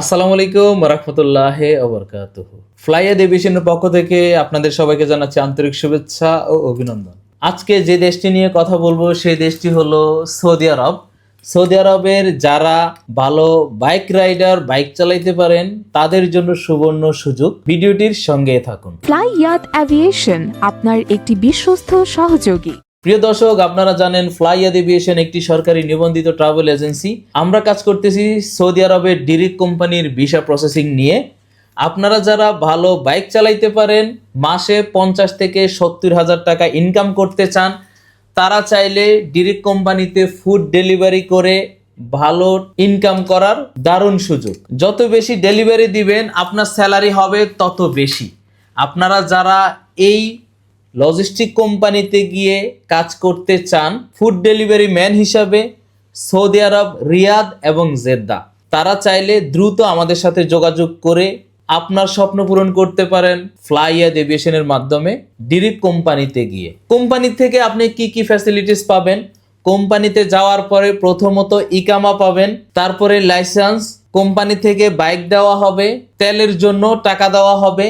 আসসালামু আলাইকুম রহমতুল্লাহ ওবরকাত ফ্লাই এভিয়েশনের পক্ষ থেকে আপনাদের সবাইকে জানাচ্ছি আন্তরিক শুভেচ্ছা ও অভিনন্দন। আজকে যে দেশটি নিয়ে কথা বলব, সেই দেশটি হলো সৌদি আরব। সৌদি আরবের যারা ভালো বাইক রাইডার, বাইক চালাইতে পারেন, তাদের জন্য সুবর্ণ সুযোগ। ভিডিওটির সঙ্গে থাকুন। ফ্লাই ইয়াত অ্যাভিয়েশন আপনার একটি বিশ্বস্ত সহযোগী। প্রিয় দর্শক, আপনারা জানেন ফ্লাই এভিয়েশন একটি সরকারি নিবন্ধিত ট্রাভেল এজেন্সি আমরা কাজ করতেছি সৌদি আরবের ডিরেক্ট কোম্পানির ভিসা প্রসেসিং নিয়ে। আপনারা যারা ভালো বাইক চালাইতে পারেন, মাসে পঞ্চাশ থেকে সত্তর হাজার টাকা ইনকাম করতে চান, তারা চাইলে ডিরেক্ট কোম্পানিতে ফুড ডেলিভারি করে ভালো ইনকাম করার দারুণ সুযোগ। যত বেশি ডেলিভারি দিবেন, আপনার স্যালারি হবে তত বেশি। আপনারা যারা এই লজিস্টিক কোম্পানিতে গিয়ে কাজ করতে চান ফুড ডেলিভারি ম্যান হিসাবে সৌদি আরব, রিয়াদ এবং জেদ্দা। তারা চাইলে দ্রুত আমাদের সাথে যোগাযোগ করে আপনার স্বপ্ন পূরণ করতে পারেন ফ্লাইয়াদ এভিয়েশনের মাধ্যমে ডিরেক্ট কোম্পানিতে গিয়ে। কোম্পানি থেকে আপনি কি কি ফ্যাসিলিটিস পাবেন? কোম্পানিতে যাওয়ার পরে প্রথমত ইকামা পাবেন, তারপরে লাইসেন্স কোম্পানি থেকে বাইক দেওয়া হবে, তেলের জন্য টাকা দেওয়া হবে,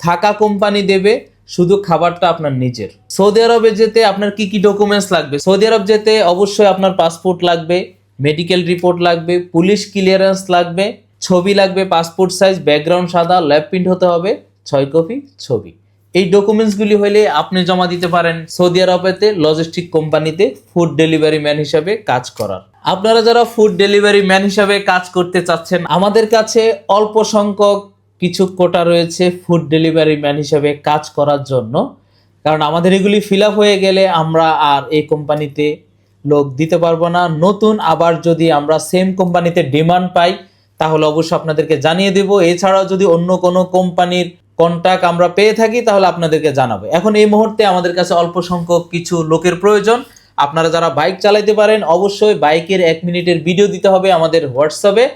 থাকা কোম্পানি দেবে শুধু খাবারটা আপনার নিজের। সৌদি আরবে যেতে আপনার কি কি ডকুমেন্টস লাগবে? সৌদি আরব যেতে অবশ্যই আপনার পাসপোর্ট লাগবে মেডিকেল রিপোর্ট লাগবে পুলিশ ক্লিয়ারেন্স লাগবে, ছবি লাগবে পাসপোর্ট সাইজ ব্যাকগ্রাউন্ড সাদা ল্যাব প্রিন্ট হতে হবে, ছয় কপি ছবি। এই ডকুমেন্টসগুলি হলে আপনি জমা দিতে পারেন সৌদি আরবেতে লজিস্টিক কোম্পানিতে ফুড ডেলিভারি ম্যান হিসাবে কাজ করার। আপনারা যারা ফুড ডেলিভারি ম্যান হিসাবে কাজ করতে চাচ্ছেন, আমাদের কাছে অল্প সংখ্যক কিছু কোটা রয়েছে ফুড ডেলিভারি ম্যান হিসাবে কাজ করার জন্য। কারণ আমাদের এগুলি ফিল হয়ে গেলে আমরা আর এই কোম্পানিতে লোক দিতে পারব না। নতুন আবার যদি আমরা সেম কোম্পানিতে ডিমান্ড পাই, তাহলে অবশ্যই আপনাদেরকে জানিয়ে দেব। এছাড়াও যদি অন্য কোনো কোম্পানির কন্ট্যাক্ট আমরা পেয়ে থাকি, তাহলে আপনাদেরকে জানাব। এখন এই মুহূর্তে আমাদের কাছে অল্প সংখ্যক কিছু লোকের প্রয়োজন। আপনারা যারা বাইক চালাতে পারেন, অবশ্যই বাইকের এক মিনিটের ভিডিও দিতে হবে আমাদের হোয়াটসঅ্যাপে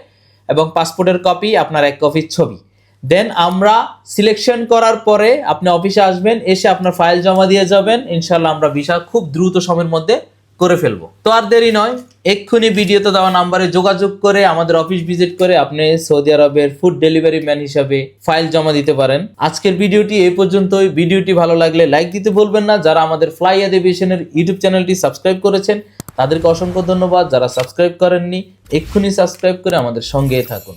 এবং পাসপোর্টের কপি আপনার এক কপির ছবি। দেন আমরা সিলেকশন করার পরে আপনি অফিসে আসবেন, এসে আপনার ফাইল জমা দিয়ে যাবেন। ইনশাল্লাহ আমরা ভিসা খুব দ্রুত সময়ের মধ্যে করে ফেলব। তো আর দেরি নয়, এক্ষুনি ভিডিওতে দেওয়া নাম্বারে যোগাযোগ করে, আমাদের অফিস ভিজিট করে আপনি সৌদি আরবের ফুড ডেলিভারি ম্যান হিসাবে ফাইল জমা দিতে পারেন। আজকের ভিডিওটি এই পর্যন্তই। ভিডিওটি ভালো লাগলে লাইক দিতে ভুলবেন না। যারা আমাদের ফ্লাই এভিয়েশনের ইউটিউব চ্যানেলটি সাবস্ক্রাইব করেছেন, তাদেরকে অসংখ্য ধন্যবাদ। যারা সাবস্ক্রাইব করেননি, এক্ষুনি সাবস্ক্রাইব করে আমাদের সঙ্গেই থাকুন।